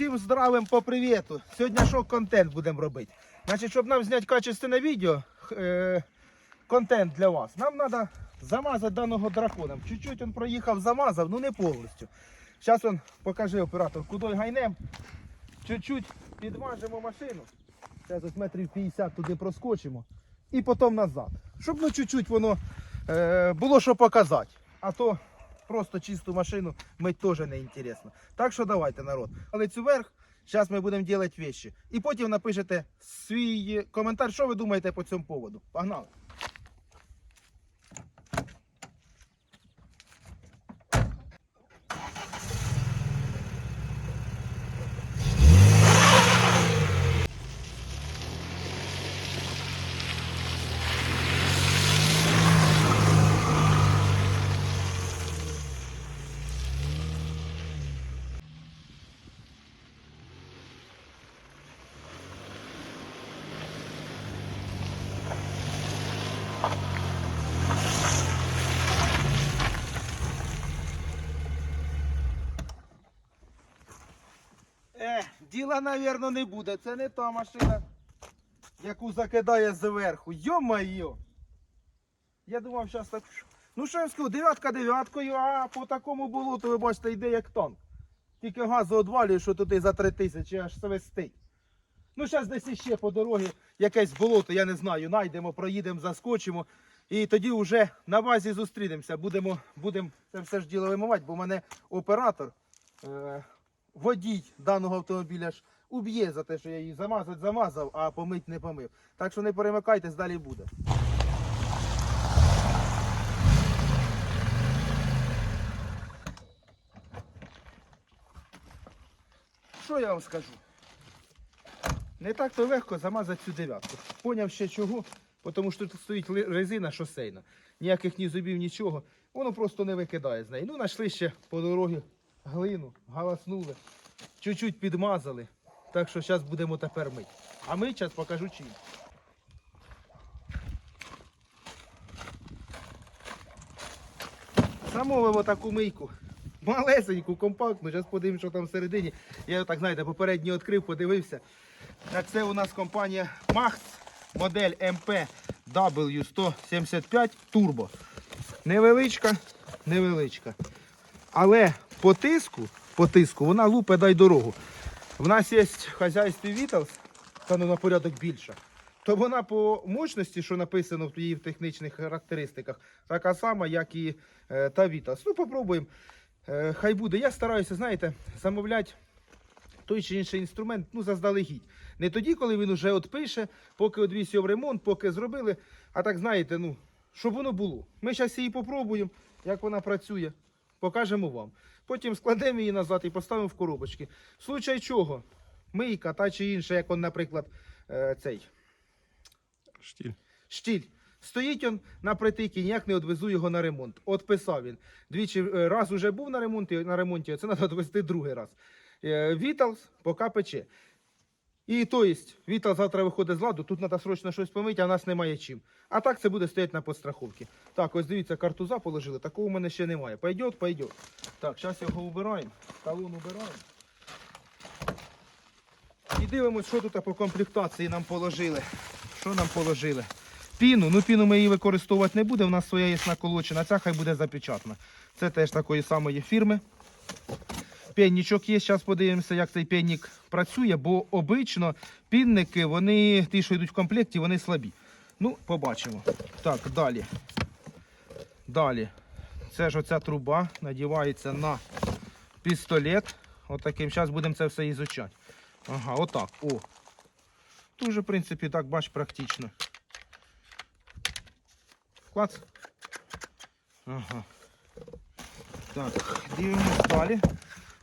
Всім здравим по привіту. Сьогодні що контент будемо робити? Значить, щоб нам зняти качественне відео, е, контент для вас, нам треба замазати даного дракона. Чуть-чуть він проїхав, замазав, ну не повністю. Зараз він покаже оператор, куди гайнем. Чуть-чуть підмажемо машину. Зараз ось метрів 50 туди проскочимо. І потім назад. Щоб ну чуть-чуть воно е, було що показати. А то просто чисту машину мить теж не інтересно. Так що давайте, народ. Але цю верх, зараз ми будемо робити вещи. І потім напишете свій коментар, що ви думаєте по цьому поводу. Погнали! Е, діла, навірно, не буде. Це не та машина, яку закидає зверху. Йо-майо! Я думав, зараз так. Ну що я скажу, дев'ятка дев'яткою, а по такому болоту, ви бачите, йде як танк. Тільки газу одвалює, що туди за три тисячі аж свистить. Ну, зараз десь іще по дорозі якесь болото, я не знаю, знайдемо, проїдемо, заскочимо. І тоді вже на базі зустрінемося. Будемо, будемо це все ж діло вимивати, бо в мене оператор, е, водій даного автомобіля ж уб'є за те, що я її замазати замазав, а помить не помив. Так що не перемикайтесь, далі буде. Що я вам скажу? Не так то легко замазати цю дев'ятку. Поняв ще чого? Тому що тут стоїть резина шосейна. Ніяких ні зубів, нічого. Воно просто не викидає з неї. Ну, знайшли ще по дорозі глину, галаснули, чуть-чуть підмазали. Так що зараз будемо тепер мити. А ми зараз покажу чим. Замовимо таку мийку. Малесеньку, компактну. Зараз подивимося, що там всередині. Я так, знаєте, попередньо відкрив, подивився. Так, це у нас компанія Max, модель MPW175 Turbo. Невеличка, невеличка. Але по тиску, вона лупе дай дорогу. В нас є в хазяйстві Vitals, та ну на порядок більша. То вона по мощності, що написано в її технічних характеристиках, така сама, як і е, та Vitals. Ну, попробуємо. Е, хай буде. Я стараюся, знаєте, замовляти той чи інший інструмент ну, заздалегідь. Не тоді, коли він уже от пише, поки одвіз його в ремонт, поки зробили. А так знаєте, ну, щоб воно було. Ми зараз її попробуємо, як вона працює, покажемо вам. Потім складемо її назад і поставимо в коробочки. В случай чого, мийка та чи інша, як он, наприклад, е, цей Штіль. штіль. Стоїть він на притикі, ніяк не відвезу його на ремонт. От писав він. Двічі е, раз уже був на ремонті, на ремонті, це треба відвезти другий раз. Е, Віталс поки пече. І то есть, Вітал завтра виходить з ладу, тут треба срочно щось помити, а в нас немає чим. А так це буде стояти на подстраховці. Так, ось дивіться, картуза положили, такого у мене ще немає. Пойдет, пойдет. Так, зараз його убираємо, талон убираємо. І дивимось, що тут по комплектації нам положили. Що нам положили? Піну, ну піну ми її використовувати не будемо, у нас своя є наколочена, ця хай буде запечатана. Це теж такої самої фірми. Пеннічок є, зараз подивимося, як цей пеннік працює, бо обично пінники, вони, ті, що йдуть в комплекті, вони слабі. Ну, побачимо. Так, далі. Далі. Це ж оця труба надівається на пістолет. Отаким. Зараз будемо це все ізучати. Ага, отак. О. Дуже, в принципі, так, бач, практично. Клац. Ага. Так, дивимось далі.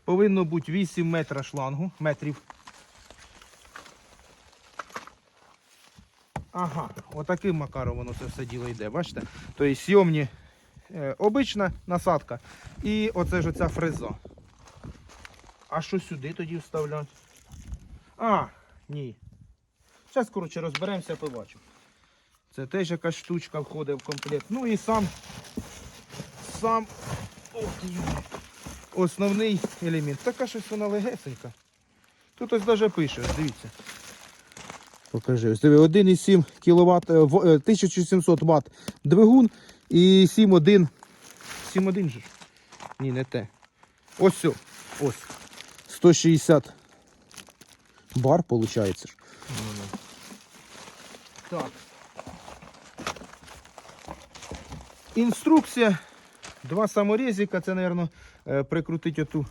Повинно бути 8 метрів шлангу, метрів. Ага, отаким макаром воно це все діло йде, бачите? Тобто сйомні е, обична насадка і оце ж оця фреза. А що сюди тоді вставляти? А, ні. Зараз, коротше, розберемося, побачимо. Це теж якась штучка входить в комплект. Ну і сам сам ох. Основний елемент. Така щось вона легесенька. Тут ось навіть пише, дивіться. Покажи. Ось диви, 1,7 кВт, 1700 Вт двигун і 7,1. 7,1 же. Ні, не те. Ось все. Ось. 160 бар, виходить. Так. Інструкція. Два саморезика, це, мабуть, прикрутить оту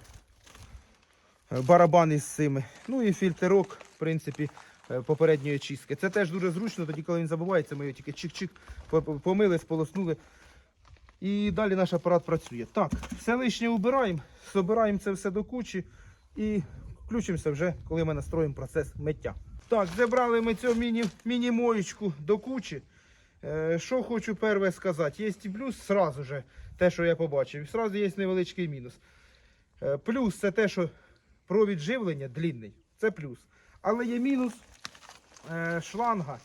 е, барабан із цими. Ну і фільтрок, в принципі, е, попередньої чистки. Це теж дуже зручно, тоді, коли він забувається, ми його тільки чик-чик по- по- помили, сполоснули. І далі наш апарат працює. Так, все лишнє убираємо, збираємо це все до кучі і включимося вже, коли ми настроїмо процес миття. Так, зібрали ми цю міні, міні-моєчку до кучі. Е, Що хочу перше сказати, є і плюс сразу же, те, що я побачив, і сразу є невеличкий мінус. Е, Плюс це те, що провід живлення длінний, це плюс. Але є мінус е, шланга.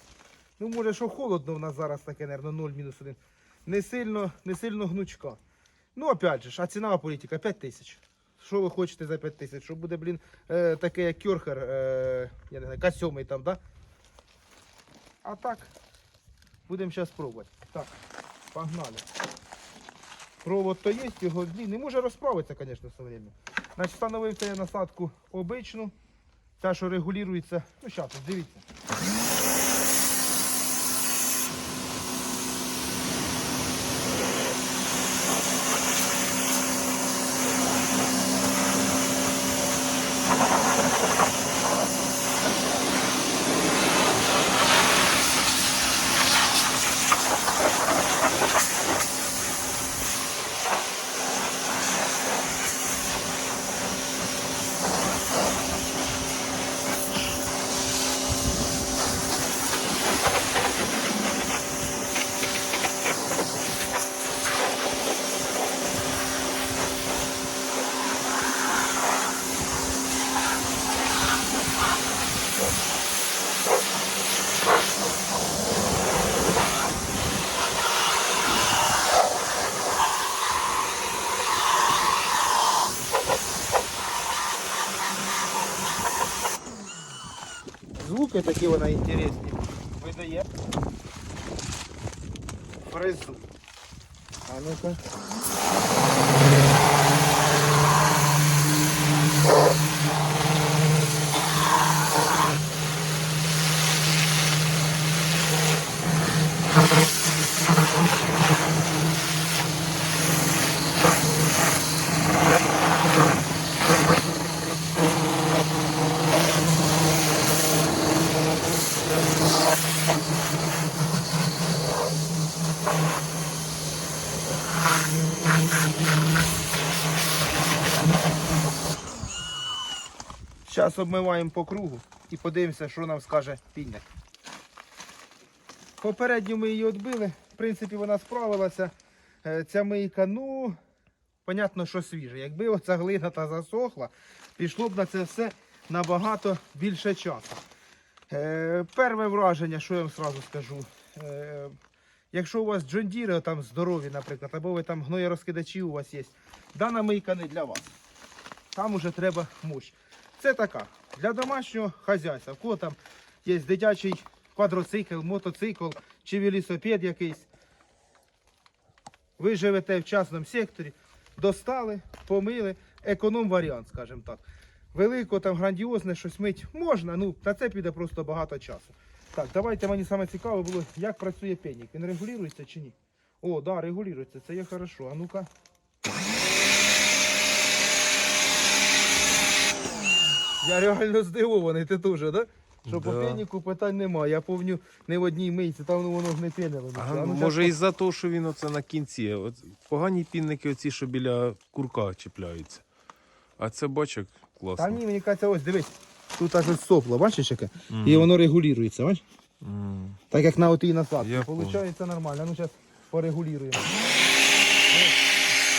Ну, може, що холодно в нас зараз таке, мабуть, 0 мінус 1. Не сильно, не сильно гнучка. Ну, опять же, а ціна політика 5 тисяч. Що ви хочете за 5 тисяч? Що буде, блін, таке, як кюрхер, е, я не знаю, К7 там, да? А так, будемо зараз пробувати. Так, погнали. Провод то є, його длинний. Може розправитися, звісно, все время. Значить, встановив я насадку обичну. Та, що регулюється. Ну, зараз, дивіться. Звуки такі вона інтересні. Видає. Фрезу. А ну-ка. Зараз обмиваємо по кругу і подивимося, що нам скаже пінник. Попередньо ми її відбили. В принципі, вона справилася. Е, Ця мийка, ну, понятно, що свіжа. Якби оця глина та засохла, пішло б на це все набагато більше часу. Е, Перше враження, що я вам сразу скажу. Е, Якщо у вас джондіри там здорові, наприклад, або ви там гноєрозкидачі у вас є, дана мийка не для вас. Там уже треба мощь. Це така. Для домашнього хазяйства. В кого там є дитячий квадроцикл, мотоцикл чи велосипед якийсь. Ви живете в частному секторі, достали, помили, економ варіант, скажімо так. Велико там грандіозне щось мить можна, ну на це піде просто багато часу. Так, давайте мені саме цікаво було, як працює пенік. Він регулюється чи ні? О, да, регулюється, це є хорошо. А ну-ка. Я реально здивований, ти теж, да? Що по Да. пеніку питань немає. Я помню не в одній мийці, там воно ж не пенило. А, нічого. ну, може щас із-за того, що він оце на кінці. От, погані пінники оці, що біля курка чіпляються. А це бачок класно. Та ні, мені кажеться, ось дивись. Тут аж ось сопло, бачиш яке? Мгм. І воно регулюється, бачиш? М. Так як на отій насадці. Получається нормально. Ну зараз порегулюємо.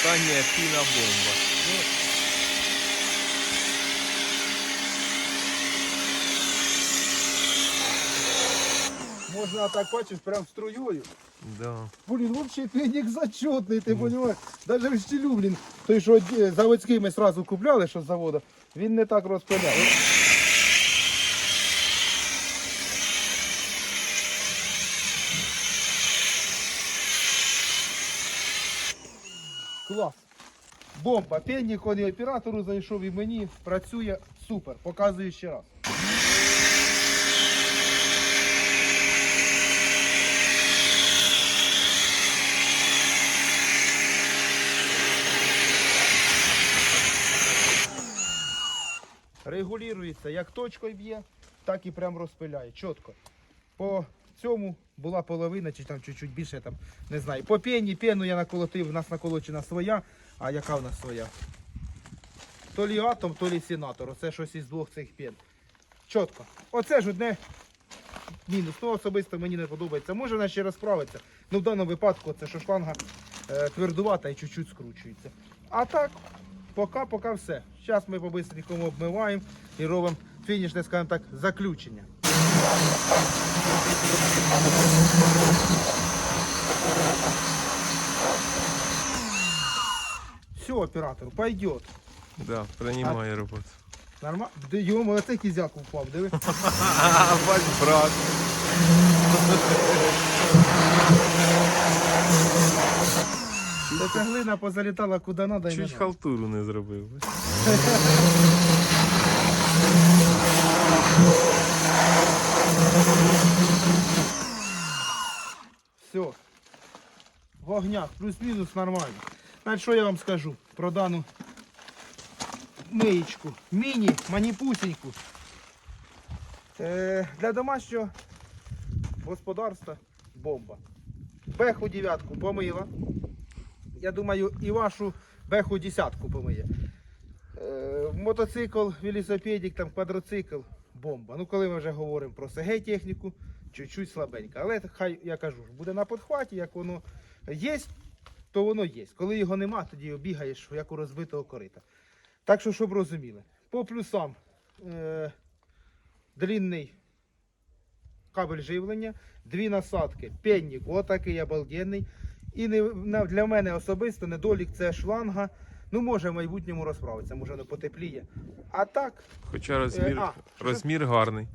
Та ні, піна бомба. можна так бачиш, прям струєю. Да. Блін, взагалі клінік зачетний, ти розумієш. Навіть в стілю, блін, той, що заводський ми одразу купляли, що з завода. він не так розпиляв. Клас. Бомба. Пенник, он і оператору зайшов і мені. Працює супер. Показую ще раз. Регулюється як точкою б'є, так і прям розпиляє. Чітко. По цьому була половина, чи там чуть-чуть більше, там не знаю. По пені, пену я наколотив, у нас наколочена своя, а яка в нас своя? То лі атом, то лі сенатор. Оце щось із двох цих пен. Чітко. Оце ж одне мінус. То особисто мені не подобається. Може вона ще розправиться. Ну в даному випадку це що шланга е, твердувата і чуть-чуть скручується. А так, поки, поки все. Зараз ми по-бистренькому обмиваємо і робимо фінішне, скажімо так, заключення. Все, оператор, пойдет. Да, приймає роботу. Нормально? Йому оце кізяк упав, диви. Ваш брат. Та глина позалітала куди надо Чуть халтуру не зробив. Все. Вогняк, плюс-мінус нормально. Значить, що я вам скажу про дану миєчку. Міні, маніпусіньку. Е, для домашнього господарства бомба. Беху дев'ятку помила. Я думаю, і вашу беху десятку помиє. Е, мотоцикл, велосипедик, там квадроцикл, бомба. Ну, коли ми вже говоримо про СГ техніку, чуть-чуть слабенько. Але хай я кажу, буде на подхваті, як воно є, то воно є. Коли його нема, тоді бігаєш, як у розбитого корита. Так що, щоб розуміли. По плюсам е, длінний кабель живлення, дві насадки, пеннік, отакий обалденний. І не, для мене особисто недолік це шланга. Ну, може в майбутньому розправиться, може воно потепліє. А так, Хоча розмір, а, розмір гарний.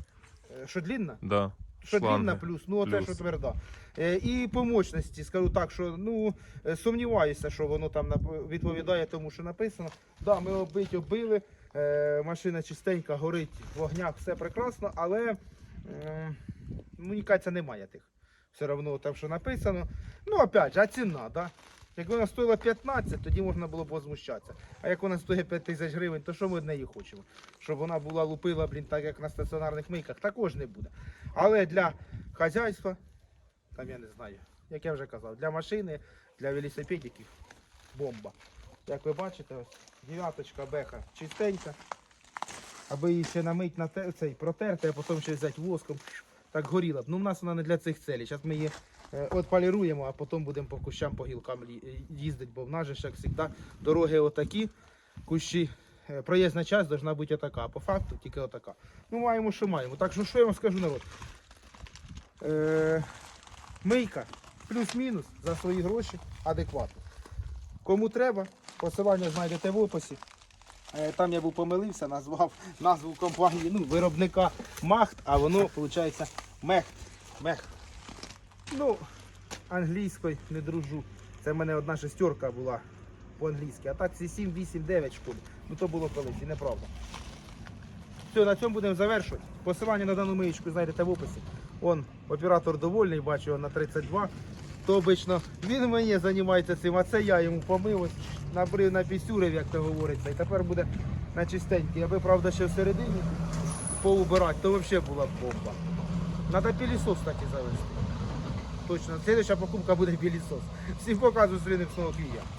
е, що длінна? Да. Що шланги. длінна плюс, ну Плюс. що тверда. Е, і по мощності скажу так, що ну е, сумніваюся, що воно там нап- відповідає тому, що написано. Да, ми оббить, оббили, е, машина чистенька, горить в вогнях, все прекрасно, але е, мені кажеться, немає тих. Все одно там, що написано. Ну, опять же, а ціна, да? Як вона стоїла 15, тоді можна було б возмущатися. А як вона стоїть 5 тисяч гривень, то що ми від неї хочемо? Щоб вона була лупила, блін, так як на стаціонарних мийках, також не буде. Але для хазяйства, там я не знаю, як я вже казав, для машини, для велосипедиків бомба. Як ви бачите, ось дев'яточка беха чистенька. Аби її ще намить на цей протерти, а потім ще взяти воском. Так горіла б. Ну, в нас вона не для цих целей. Зараз ми її от поліруємо, а потім будемо по кущам, по гілкам е, їздити, бо в нас же як завжди, дороги отакі, кущі. е, Проїзна часть должна бути отака, а по факту тільки отака. Ну, маємо, що маємо. Так що, що я вам скажу, народ? Е, мийка плюс-мінус за свої гроші адекватно. Кому треба, посилання знайдете в описі. Е, Там я був помилився, назвав назву компанії, ну, виробника Махт, а воно, виходить, Мехт. Мехт. Ну, англійською не дружу. Це в мене одна шестерка була по-англійськи. А так це 7, 8, 9 шкоди. Ну то було колись, і неправда. Все, на цьому будемо завершувати. Посилання на дану миєчку знайдете в описі. Он оператор довольний, бачу його на 32. То обично він мені займається цим, а це я йому помив, набрив на пісюрив, як то говориться. І тепер буде на чистенький. Аби, правда, ще всередині поубирати, то взагалі була б бомба. Надо пілісос, кстати, завести. Точно. Следующая покупка буде пілісос. Всім показую, зустрінемось знову клія.